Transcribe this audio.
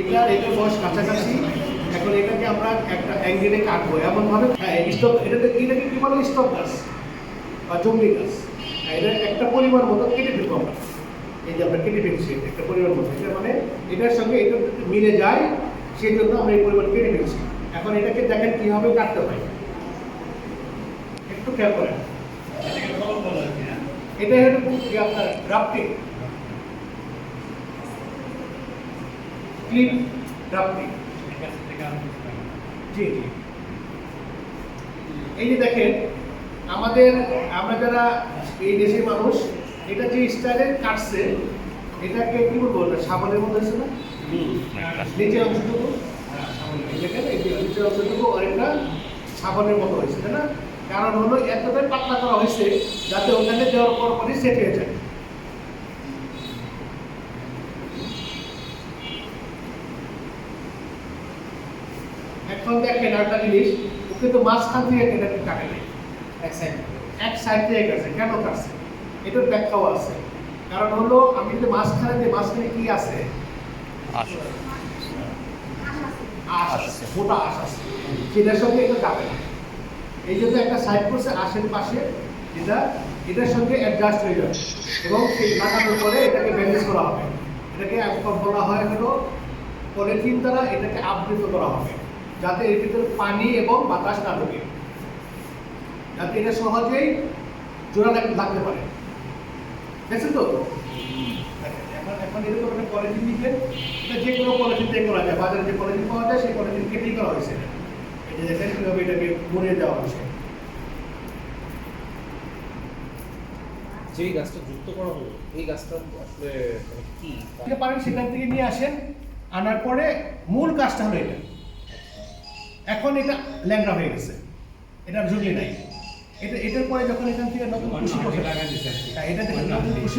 এটার এটার বয়স কাছাকাছি। এখন এটাকে আমরা একটা অ্যাঙ্গেলে কাটবো। এমনভাবে হ্যাঁ স্টক এটাতে এটাকে কি বলে? স্টক গাছ বা জঙ্গলি গাছ। হ্যাঁ, এটা একটা পরিমাণ মতো কেটে ফেলব আমরা। এই যে আমরা কেটে ফেলছি একটা পরিমাণ মতো। এটা মানে এটার সঙ্গে এটা মিলে যায় সেই জন্য আমরা এই পরিমাণ কেটে ফেলছি। এখন এটাকে দেখেন কীভাবে কাটতে হয়। একটু খেয়াল করেন। এটা হলো আপনার গ্রাফটিং। ক্লিপ গ্রাফটিং জি জি। এই যে দেখেন, আমাদের, আমরা যারা এই দেশের মানুষ, এটা যে স্টাইলে কাটছে, এটাকে কি বলব সাবানের মতো হয়েছে না? নিচের অংশটুকু। দেখেন, এই নিচের অংশটুকু অনেকটা সাবানের মতো হয়েছে, তাই না? কারণ হলো এতটাই পাতলা করা হয়েছে, যাতে ওখানে দেওয়ার পর পরই সেট হয়ে যায়। এখন দেখেন একটা জিনিস ও কিন্তু মাঝখান থেকে কেটে কাটে নেই। এক সাইড এক সাইড থেকে কাটছে। কেন কাটছে? এটার ব্যাখ্যাও আছে। কারণ হলো আমি যদি মাঝখানে যে মাঝখানে কি আছে? আশ আছে। মোটা আশ আছে। সেটার সঙ্গে এটা যাবে না। এই জন্য একটা সাইড করছে আশের পাশে এটা এটার সঙ্গে অ্যাডজাস্ট হয়ে যাবে। এবং সেই লাগানোর পরে এটাকে ব্যান্ডেজ করা হবে। এটাকে বলা হয় হলো পলিথিন দ্বারা এটাকে আবৃত করা হবে। যাতে এর ভিতরে পানি এবং বাতাস না ঢোকে। যাতে এটা সহজেই জোড়া লাগ- লাগতে পারে। দেখছেন তো? এখন এখন এরকম একটা পলিথিন নিচ্ছেন এটা যে কোনো পলিথিন দিয়ে করা যায়। বাজারে যে পলিথিন পাওয়া যায় সেই পলিথিন কেটেই করা হয়েছে। যে দেখেন কীভাবে এটাকে মুড়িয়ে দেওয়া হয়েছে। যেই গাছটা যুক্ত করা হলো এই গাছটা আসলে মানে কি? পারেন সেখান থেকে নিয়ে আসেন। আনার পরে মূল কাজটা হলো এটা। এখন এটা ল্যাংড়া হয়ে গেছে। এটা ঝুঁকি নাই। এটা এটার পরে যখন এখান থেকে নতুন খুশি হ্যাঁ, এটা নতুন খুশি